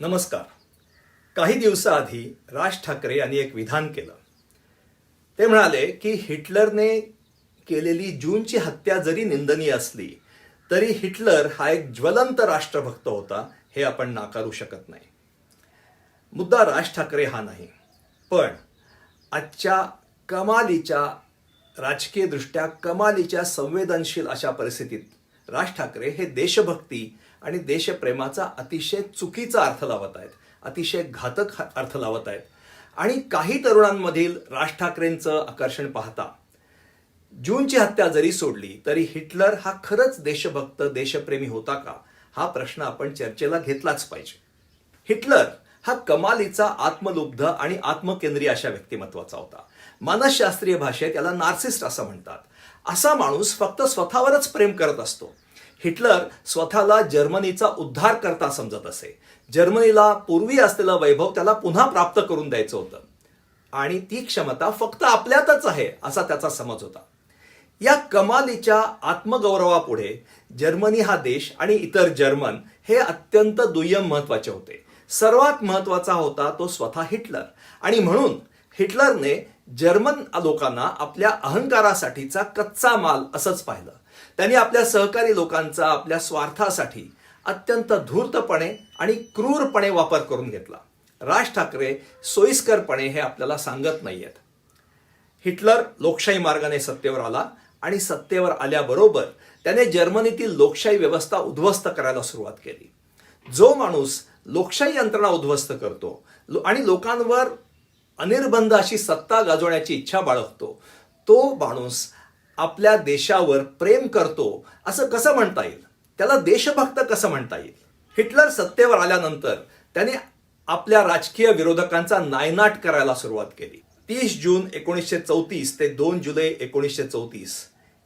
नमस्कार. काही दिवसाआधी राज ठाकरे यांनी एक विधान केलं. ते म्हणाले की हिटलरने केलेली जूनची हत्या जरी निंदनीय असली तरी हिटलर हा एक ज्वलंत राष्ट्रभक्त होता हे आपण नाकारू शकत नाही. मुद्दा राज ठाकरे हा नाही पण आजच्या कमालीच्या राजकीयदृष्ट्या कमालीच्या संवेदनशील अशा परिस्थितीत राज ठाकरे हे देशभक्ती आणि देशप्रेमाचा अतिशय चुकीचा अर्थ लावत आहेत. अतिशय घातक अर्थ लावत आहेत. आणि काही तरुणांमधील राज ठाकरेंचं आकर्षण पाहता जूनची हत्या जरी सोडली तरी हिटलर हा खरंच देशभक्त देशप्रेमी होता का? हा प्रश्न आपण चर्चेला घेतलाच पाहिजे. हिटलर हा कमालीचा आत्मलुब्ध आणि आत्मकेंद्रीय अशा व्यक्तिमत्वाचा होता. मानसशास्त्रीय भाषेत याला नार्सिस्ट असं म्हणतात. असा माणूस फक्त स्वतःवरच प्रेम करत असतो. हिटलर स्वतःला जर्मनीचा उद्धार करता समजत असे. जर्मनीला पूर्वी असलेलं वैभव त्याला पुन्हा प्राप्त करून द्यायचं होतं. आणि ती क्षमता फक्त आपल्यातच आहे असा त्याचा समज होता. या कमालीच्या आत्मगौरवापुढे जर्मनी हा देश आणि इतर जर्मन हे अत्यंत दुय्यम महत्त्वाचे होते. सर्वात महत्त्वाचा होता तो स्वतः हिटलर. आणि म्हणून हिटलरने जर्मन लोकांना आपल्या अहंकारासाठीचा कच्चा माल असंच पाहिलं. त्यांनी आपल्या सहकारी लोकांचा आपल्या स्वार्थासाठी अत्यंत धूर्तपणे आणि क्रूरपणे वापर करून घेतला. राज ठाकरे सोयीस्करपणे हे आपल्याला सांगत नाहीयेत. हिटलर लोकशाही मार्गाने सत्तेवर आला आणि सत्तेवर आल्याबरोबर त्याने जर्मनीतील लोकशाही व्यवस्था उद्ध्वस्त करायला सुरुवात केली. जो माणूस लोकशाही यंत्रणा उद्ध्वस्त करतो आणि लोकांवर अनिर्बंध अशी सत्ता गाजवण्याची इच्छा बाळगतो तो माणूस आपल्या देशावर प्रेम करतो असं कसं म्हणता येईल? त्याला देशभक्त कसं म्हणता येईल? हिटलर सत्तेवर आल्यानंतर त्याने आपल्या राजकीय विरोधकांचा नायनाट करायला सुरुवात केली. तीस जून एकोणीसशे चौतीस ते दोन जुलै एकोणीसशे चौतीस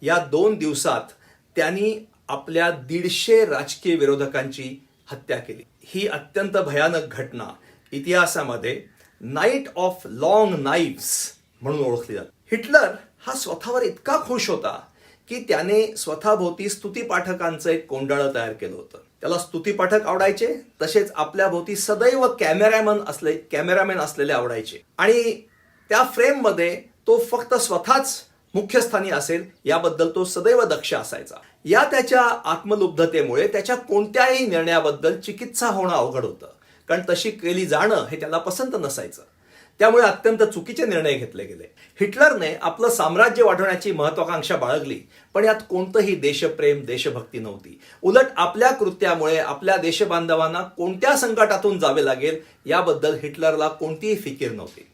या दोन दिवसात त्यांनी आपल्या दीडशे राजकीय विरोधकांची हत्या केली. ही अत्यंत भयानक घटना इतिहासामध्ये नाईट ऑफ लॉंग नाईट्स म्हणून ओळखली जाते. हिटलर हा स्वतःवर इतका खुश होता की त्याने स्वतःभोवती स्तुतीपाठकांचं एक कोंडाळं तयार केलं होतं. त्याला स्तुतीपाठक आवडायचे तसेच आपल्या भोवती सदैव कॅमेरामॅन असले कॅमेरामॅन असलेले आवडायचे. आणि त्या फ्रेममध्ये तो फक्त स्वतःच मुख्य स्थानी असेल याबद्दल तो सदैव दक्ष असायचा. या त्याच्या आत्मलुब्धतेमुळे त्याच्या कोणत्याही निर्णयाबद्दल चिकित्सा होणं अवघड होतं. कारण तशी केली जाणं हे त्याला पसंत नसायचं. त्यामुळे अत्यंत चुकीचे निर्णय घेतले गेले. हिटलरने आपलं साम्राज्य वाढवण्याची महत्वाकांक्षा बाळगली पण यात कोणतंही देशप्रेम देशभक्ती नव्हती. उलट आपल्या कृत्यामुळे आपल्या देशबांधवांना कोणत्या संकटातून जावे लागेल याबद्दल हिटलरला कोणतीही फिकीर नव्हती.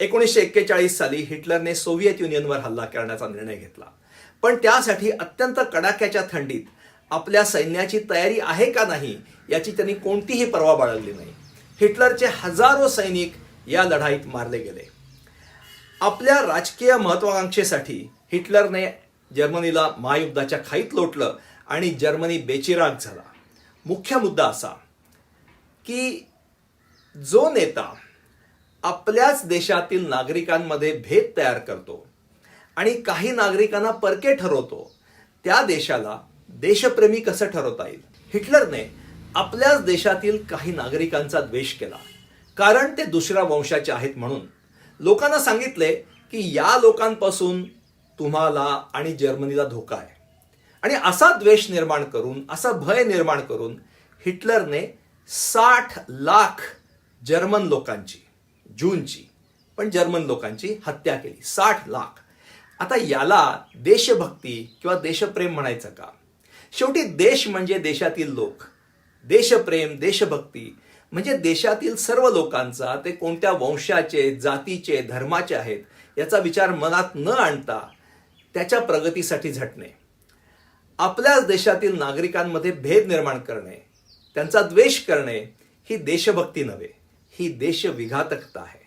एकोणीसशे एक्केचाळीस साली हिटलरने सोव्हिएत युनियनवर हल्ला करण्याचा निर्णय घेतला. पण त्यासाठी अत्यंत कडाक्याच्या थंडीत आपल्या सैन्याची तयारी आहे का नाही याची त्यांनी कोणतीही पर्वा बाळगली नाही. हिटलरचे हजारो सैनिक या लढाईत मारले गेले. आपल्या राजकीय महत्वाकांक्षेसाठी हिटलरने जर्मनीला महायुद्धाच्या खाईत लोटलं आणि जर्मनी बेचिराग झाला. मुख्य मुद्दा असा की जो नेता आपल्याच देशातील नागरिकांमध्ये भेद तयार करतो आणि काही नागरिकांना परके ठरवतो त्या देशाला देशप्रेमी कसं ठरवता येईल? हिटलरने आपल्याच देशातील काही नागरिकांचा द्वेष केला. कारण ते दुसऱ्या वंशाचे आहेत म्हणून. लोकांना सांगितले की या लोकांपासून तुम्हाला आणि जर्मनीला धोका आहे. आणि असा द्वेष निर्माण करून असा भय निर्माण करून हिटलरने साठ लाख जर्मन लोकांची जूनची पण जर्मन लोकांची हत्या केली. साठ लाख. आता याला देशभक्ती किंवा देशप्रेम म्हणायचं का? शेवटी देश म्हणजे देशातील लोक. देशप्रेम देशभक्ती म्हणजे देशातील सर्व लोकांचा ते कोणत्या वंशाचे जातीचे धर्माचे आहेत याचा विचार मनात न आणता त्याच्या प्रगतीसाठी झटणे. आपल्याच देशातील नागरिकांमध्ये भेद निर्माण करणे त्यांचा द्वेष करणे ही देशभक्ती नव्हे ही देशविघातकता आहे.